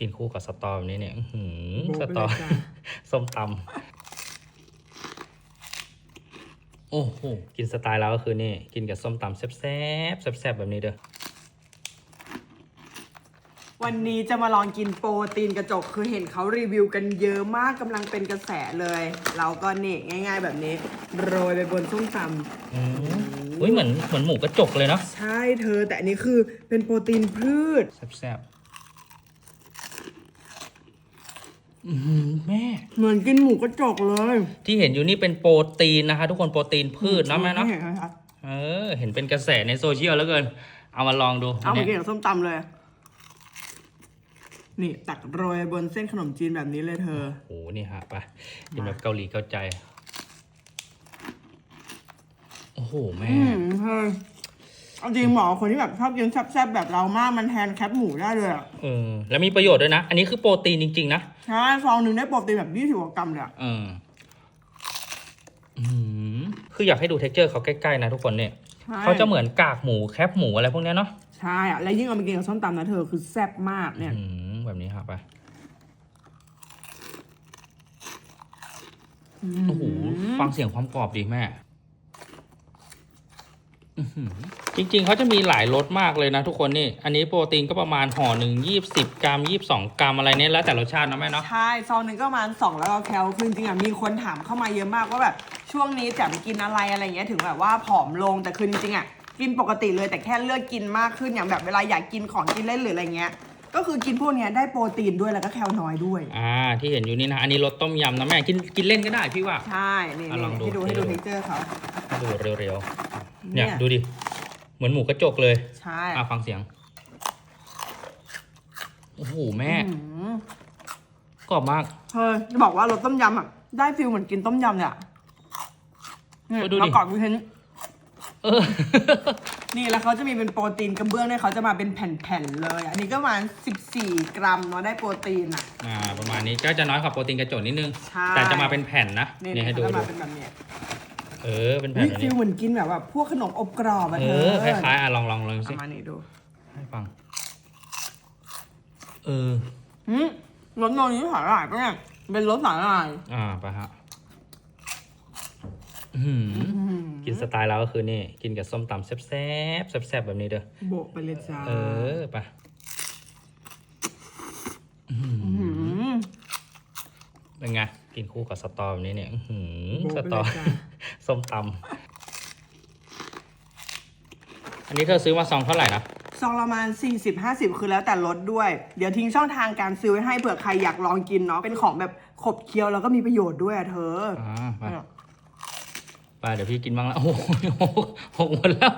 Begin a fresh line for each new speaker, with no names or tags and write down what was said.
กินคู่กับสตอแบบนี้เนี่ยอื้อหือ
โบ๊ะ
ส
ไป
ตอ
เลยจ้ะ
ส้มตำ โอ้โห กินสไตล์เราก็คือนี่ กินกับส้มตำแซ่บๆแซ่บๆแบบนี้เด้อ
วันนี้จะมาลองกินโปรตีนกระจกคือเห็นเขารีวิวกันเยอะมากกำลังเป็นกระแสเลย เราก็นี่ง่าย ๆ แบบนี้ โรยไปบนส้มต
อืมอุ้ยเหมือนเหมือนหมูกระจกเลยเนาะำ
ใช่เธอ แต่อันนี้คือเป็นโปรตีนพืช
แซ่บๆ อื้อหือแม่
เหมือนกินหมูกระจกเลย
ที่เห็นอยู่นี่เป็นโปรตีนนะคะ ทุกคนโปรตีนพืชเนาะแม่เนาะ
ห็ไหมคะ
เออ เห็นเป็นกระแสในโซเชียลแล้วเกิน เอามาลองดู
เอาไปกิน
เนี่ย
กับส้มตำเลย นี่ตักโรยบนเส้นขนมจีนแบบนี้เลยเธอ
โอ้โห นี่ฮะไปกินแบบเกาหลีเกาใจ โอ้โห แม่
อืมเธอ เอาจริงหมอคนที่แบบชอบกินแซ่บๆแบบเรามากมันแทนแคปหมูได้เลยอะ
เออแล้วมีประโยชน์ด้วยนะ อันนี้คือโปรตีนจริง ๆ นะ
ใช่ฟองหนึ่งได้โปรตีนแบบยี่สิบกว่ากรัมเลยอะ
เอออืมคืออยากให้ดูเท็กเจอร์เขาใกล้ๆนะทุกคนเนี่ย
ใช่
เขาจะเหมือนกากหมูแคบหมูอะไรพวกเนี้ยเนาะ
ใช่อะแล้วยิ่งเอาไปกินกับส้มตำนะเธอคือแซ่บมากเนี่ย
อืมแบบนี้ครับไปโอ้โหฟังเสียงความกรอบดีแม่อื้อหือ จริงๆ เขาจะมีหลายรสมากเลยนะทุกคนนี่ อันนี้โปรตีนก็ประมาณห่อหนึ่งยี่สิบกรัมยี่สิบสองกรัมอะไรเนี่ยแล้วแต่รสชาตินะแม่เนาะ
ใช่ ซองหนึ่งก็ประมาณสองแล้วก็แคลคือจริงๆอะมีคนถามเข้ามาเยอะมากว่าแบบช่วงนี้แจ่มกินอะไรอะไรเงี้ยถึงแบบว่าผอมลงแต่คือจริงๆอะกินปกติเลยแต่แค่เลือกกินมากขึ้นอย่างแบบเวลาอยากกินของกินเล่นหรืออะไรเงี้ยก็คือกินพวกเนี้ยได้โปรตีนด้วยแล้วก็แคลน้อยด้วย
อ่า ที่เห็นอยู่นี่นะ อันนี้รสต้มยำนะแม่ กินกินเล่นก็ได้พี่ว่า
ใช่ นี่
อะลองดู
ให้ดูให้ดูเท็กเจอร์เขา
ให้ดูเร็วๆ
เนี่
เนี่ยยดูดิ เหมือนหมูกระจกเลย
ใช่
อ่าฟังเสียง โอ้โหแม่
อืม
กรอบมาก
เฮ้ยจะบอกว่ารสต้มยำอะ ได้ฟิลเหมือนกินต้มยำเลยอะนี่
เออดูดิ
แล้วก่อนกูเห็น
เออ
นี่แล้วเขาจะมีเป็นโปรตีนกระเบื้องด้วยเขาจะมาเป็นแผ่นๆเลยอันนี้ก็ประมาณ14 กรัมเนาะได้โปรตีนอะ
อ่าประมาณนี้ก็จะน้อยกว่าโปรตีนกระจกนิดนึง
ใช่
แต่จะมาเป็นแผ่นนะ
นี่
นี่ให้ดู
เขาจะ
ดู
มาเป็นแบบเนี้ย
เออเป็นแผ่น
นี่
แบบ
ฟิ
นี้
ลเหมือนกินแบบว่าพวกขนมอบกรอบอะ
เอ
เธอ
อคล้ายๆอะลองลองลอง
เอา
สิ
มานี่ดู
ให้ฟัง เออ
หืมรสนนี้สาหร่ายปะเนี่ยเป็นรสสาหร่าย
อ่าไปฮะอื้อหือกินสไตล์เราก็คือนี่ กินกับส้มตำแซ่บๆแซ่บๆแบบนี้เด้อ
โบะไปเลยจ้า
เออไป
หืม
เป็นไงกินคู่กับสตอแบบนี้เนี่ยอื้อหือ
โบ๊ะ
ส
ไป
ตอ
เลยจ้า
ส้มตำอันนี้เธอซื้อมาซองเท่าไหร่นะ
ซองละประมาณ40-50 คือแล้วแต่รสด้วย เดี๋ยวทิ้งช่องทางการซื้อไว้ให้เผื่อใครอยากลองกินเนาะ เป็นของแบบขบเคี้ยวแล้วก็มีประโยชน์ด้วยอะเธอ
อ่าไปไปเดี๋ยวพี่กินบ้างแล้ว โอ้โหหกหมดแล้ว